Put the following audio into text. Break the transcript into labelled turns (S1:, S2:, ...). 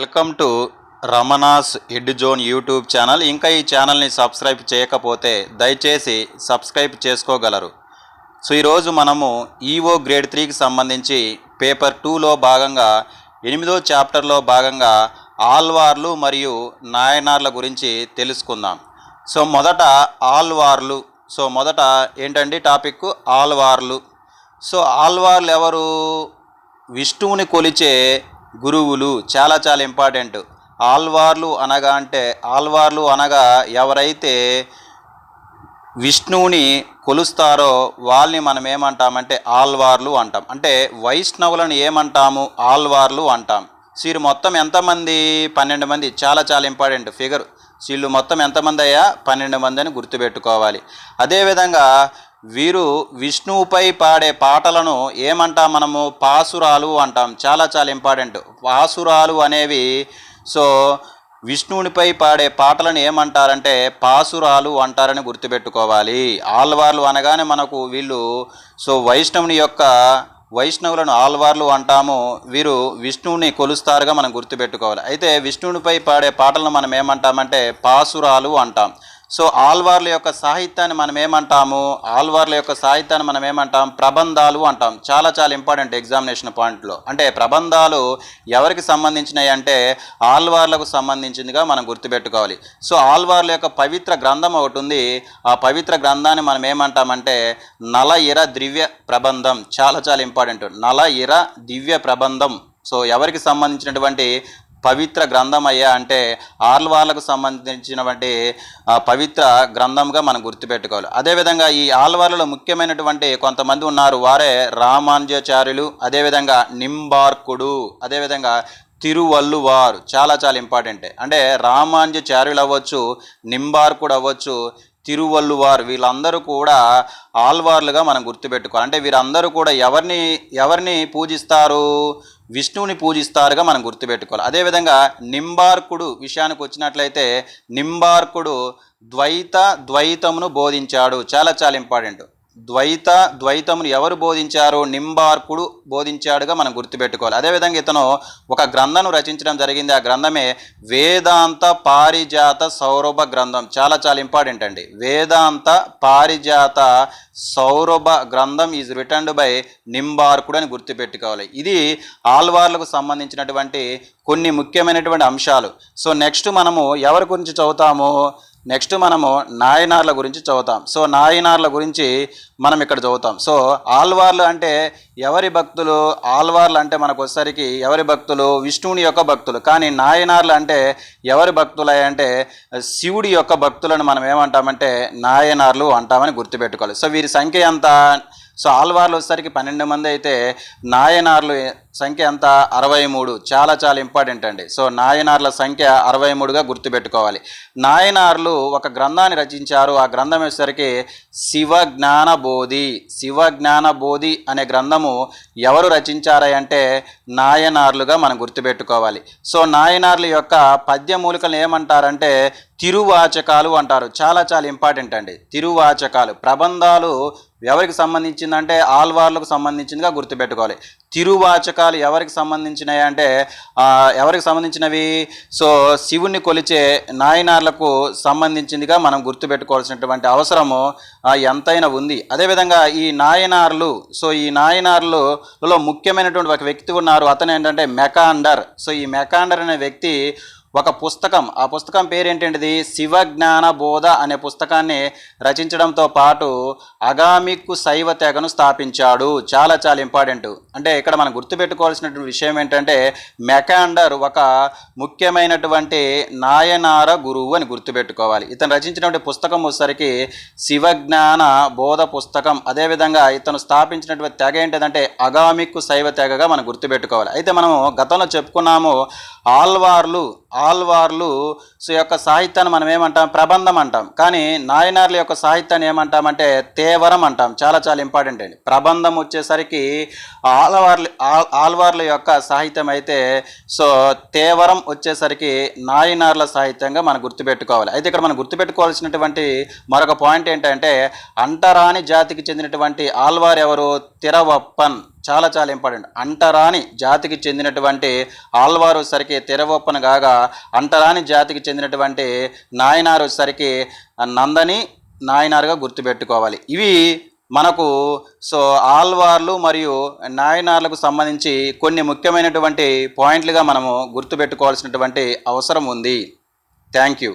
S1: Welcome to Ramana's ed zone YouTube channel. ఇంకా ఈ ఛానల్ని సబ్స్క్రైబ్ చేయకపోతే దయచేసి సబ్స్క్రైబ్ చేసుకోగలరు. సో ఈరోజు మనము ఈఓ గ్రేడ్ త్రీకి సంబంధించి పేపర్ టూలో భాగంగా ఎనిమిదో చాప్టర్లో భాగంగా ఆల్వార్లు మరియు నాయనార్ల గురించి తెలుసుకుందాం. సో మొదట ఆల్వార్లు సో మొదట ఏంటండి టాపిక్ ఆల్వార్లు సో ఆల్వార్లు ఎవరు? విష్ణువుని కొలిచే గురువులు చాలా చాలా ఇంపార్టెంట్. ఆల్వార్లు అనగా అంటే ఆల్వార్లు అనగా ఎవరైతే విష్ణువుని కొలుస్తారో వాళ్ళని మనం ఏమంటామంటే ఆల్వార్లు అంటాం. అంటే వైష్ణవులను ఏమంటాము? ఆల్వార్లు అంటాం. వీరు మొత్తం ఎంతమంది? పన్నెండు మంది. చాలా చాలా ఇంపార్టెంట్ ఫిగర్. వీళ్ళు మొత్తం ఎంతమంది అయ్యా? పన్నెండు మంది అని గుర్తుపెట్టుకోవాలి. అదేవిధంగా వీరు విష్ణువుపై పాడే పాటలను ఏమంటాం మనము? పాసురాలు అంటాం. చాలా చాలా ఇంపార్టెంట్. పాసురాలు అనేవి సో విష్ణువునిపై పాడే పాటలను ఏమంటారంటే పాసురాలు అంటారని గుర్తుపెట్టుకోవాలి. ఆల్వార్లు అనగానే మనకు వీళ్ళు సో వైష్ణవుని యొక్క వైష్ణవులను ఆల్వార్లు అంటాము. వీరు విష్ణువుని కొలుస్తారుగా మనం గుర్తుపెట్టుకోవాలి. అయితే విష్ణువునిపై పాడే పాటలను మనం ఏమంటామంటే పాసురాలు అంటాం. సో ఆల్వార్ల యొక్క సాహిత్యాన్ని మనం ఏమంటాము? ఆల్వార్ల యొక్క సాహిత్యాన్ని మనం ఏమంటాం? ప్రబంధాలు అంటాం. చాలా చాలా ఇంపార్టెంట్ ఎగ్జామినేషన్ పాయింట్లో. అంటే ప్రబంధాలు ఎవరికి సంబంధించినవి అంటే ఆల్వార్లకు సంబంధించిందిగా మనం గుర్తుపెట్టుకోవాలి. సో ఆల్వార్ల యొక్క పవిత్ర గ్రంథం ఒకటి ఉంది. ఆ పవిత్ర గ్రంథాన్ని మనం ఏమంటామంటే నల ఇర దివ్య ప్రబంధం. చాలా చాలా ఇంపార్టెంట్. నల ఇర దివ్య ప్రబంధం. సో ఎవరికి సంబంధించినటువంటి పవిత్ర గ్రంథం అయ్యా అంటే ఆల్వార్లకు సంబంధించినటువంటి పవిత్ర గ్రంథంగా మనం గుర్తుపెట్టుకోవాలి. అదేవిధంగా ఈ ఆల్వార్లలో ముఖ్యమైనటువంటి కొంతమంది ఉన్నారు. వారే రామానుజాచార్యులు అదేవిధంగా నింబార్కుడు అదేవిధంగా తిరువల్లువారు. చాలా చాలా ఇంపార్టెంట్. అంటే రామానుజాచార్యులు అవ్వచ్చు నింబార్కుడు అవ్వచ్చు తిరువల్లువారు వీళ్ళందరూ కూడా ఆల్వార్లుగా మనం గుర్తుపెట్టుకోవాలి. అంటే వీరందరూ కూడా ఎవరిని ఎవరిని పూజిస్తారు? విష్ణువుని పూజిస్తారుగా మనం గుర్తుపెట్టుకోవాలి. అదేవిధంగా నింబార్కుడు విషయానికి వచ్చినట్లయితే నింబార్కుడు ద్వైత ద్వైతమును బోధించాడు. చాలా చాలా ఇంపార్టెంట్. ద్వైత ద్వైతమును ఎవరు బోధించారు? నింబార్కుడు బోధించాడుగా మనం గుర్తుపెట్టుకోవాలి. అదేవిధంగా ఇతను ఒక గ్రంథను రచించడం జరిగింది. ఆ గ్రంథమే వేదాంత పారిజాత సౌరభ గ్రంథం. చాలా చాలా ఇంపార్టెంట్ అండి. వేదాంత పారిజాత సౌరభ గ్రంథం ఈజ్ రిటర్న్డ్ బై నింబార్కుడు అని గుర్తుపెట్టుకోవాలి. ఇది ఆల్వార్లకు సంబంధించినటువంటి కొన్ని ముఖ్యమైనటువంటి అంశాలు. సో నెక్స్ట్ మనము ఎవరి గురించి చదువుతాము? నెక్స్ట్ మనము నాయనార్ల గురించి చదువుతాం. సో నాయనార్ల గురించి మనం ఇక్కడ చదువుతాం. సో ఆల్వార్లు అంటే ఎవరి భక్తులు? ఆల్వార్లు అంటే మనకు వచ్చేసరికి ఎవరి భక్తులు? విష్ణువుని యొక్క భక్తులు. కానీ నాయనార్లు అంటే ఎవరి భక్తులు అంటే శివుడి యొక్క భక్తులను మనం ఏమంటామంటే నాయనార్లు అంటామని గుర్తుపెట్టుకోవాలి. సో వీరి సంఖ్య ఎంత? సో ఆల్వార్లు వచ్చేసరికి పన్నెండు మంది అయితే నాయనార్లు సంఖ్య ఎంత? అరవై మూడు. చాలా చాలా ఇంపార్టెంట్ అండి. సో నాయనార్ల సంఖ్య అరవై మూడుగా గుర్తుపెట్టుకోవాలి. నాయనార్లు ఒక గ్రంథాన్ని రచించారు. ఆ గ్రంథం వచ్చేసరికి శివ జ్ఞాన బోధి శివ జ్ఞాన బోధి అనే గ్రంథము ఎవరు రచించారా అంటే నాయనార్లుగా మనం గుర్తుపెట్టుకోవాలి. సో నాయనార్ల యొక్క పద్యమూలికలు ఏమంటారంటే తిరువాచకాలు అంటారు. చాలా చాలా ఇంపార్టెంట్ అండి. తిరువాచకాలు ప్రబంధాలు ఎవరికి సంబంధించిందంటే ఆల్వార్లకు సంబంధించిందిగా గుర్తుపెట్టుకోవాలి. తిరువాచకాలు ఎవరికి సంబంధించినవి అంటే ఎవరికి సంబంధించినవి? సో శివుణ్ణి కొలిచే నాయనార్లకు సంబంధించిందిగా మనం గుర్తుపెట్టుకోవాల్సినటువంటి అవసరము ఎంతైనా ఉంది. అదేవిధంగా ఈ నాయనార్లు సో ఈ నాయనార్లులో ముఖ్యమైనటువంటి ఒక వ్యక్తి ఉన్నారు. అతను ఏంటంటే మెకాండర్. సో ఈ మెకాండర్ అనే వ్యక్తి ఒక పుస్తకం. ఆ పుస్తకం పేరు శివ శివజ్ఞాన బోధ అనే పుస్తకాన్ని రచించడంతో పాటు అగామిక్కు శైవ తెగను స్థాపించాడు. చాలా చాలా ఇంపార్టెంట్. అంటే ఇక్కడ మనం గుర్తుపెట్టుకోవాల్సినటువంటి విషయం ఏంటంటే మెకాండర్ ఒక ముఖ్యమైనటువంటి నాయనార గురువు అని గుర్తుపెట్టుకోవాలి. ఇతను రచించినటువంటి పుస్తకం వచ్చేసరికి శివజ్ఞాన బోధ పుస్తకం. అదేవిధంగా ఇతను స్థాపించినటువంటి తెగ ఏంటిదంటే అగామిక్కు శైవ తెగగా మనం గుర్తుపెట్టుకోవాలి. అయితే మనము గతంలో చెప్పుకున్నాము ఆల్వార్లు ఆల్వార్లు సో యొక్క సాహిత్యాన్ని మనం ఏమంటాం? ప్రబంధం అంటాం. కానీ నాయనార్ల యొక్క సాహిత్యాన్ని ఏమంటామంటే తేవరం అంటాం. చాలా చాలా ఇంపార్టెంట్ అండి. ప్రబంధం వచ్చేసరికి ఆల్వార్లు ఆల్వార్ల యొక్క సాహిత్యం అయితే సో తేవరం వచ్చేసరికి నాయనార్ల సాహిత్యంగా మనం గుర్తుపెట్టుకోవాలి. అయితే ఇక్కడ మనం గుర్తుపెట్టుకోవాల్సినటువంటి మరొక పాయింట్ ఏంటంటే అంటరాని జాతికి చెందినటువంటి ఆల్వార్ ఎవరు తిరవప్పన్. చాలా చాలా ఇంపార్టెంట్ అంటరాని జాతికి చెందినటువంటి ఆల్వారు సరికి తెరవొప్పన కాగా అంటరాని జాతికి చెందినటువంటి నాయనారు సరికి నందని నాయనారుగా గుర్తుపెట్టుకోవాలి. ఇవి మనకు సో ఆల్వార్లు మరియు నాయనార్లకు సంబంధించి కొన్ని ముఖ్యమైనటువంటి పాయింట్లుగా మనము గుర్తుపెట్టుకోవాల్సినటువంటి అవసరం ఉంది. Thank you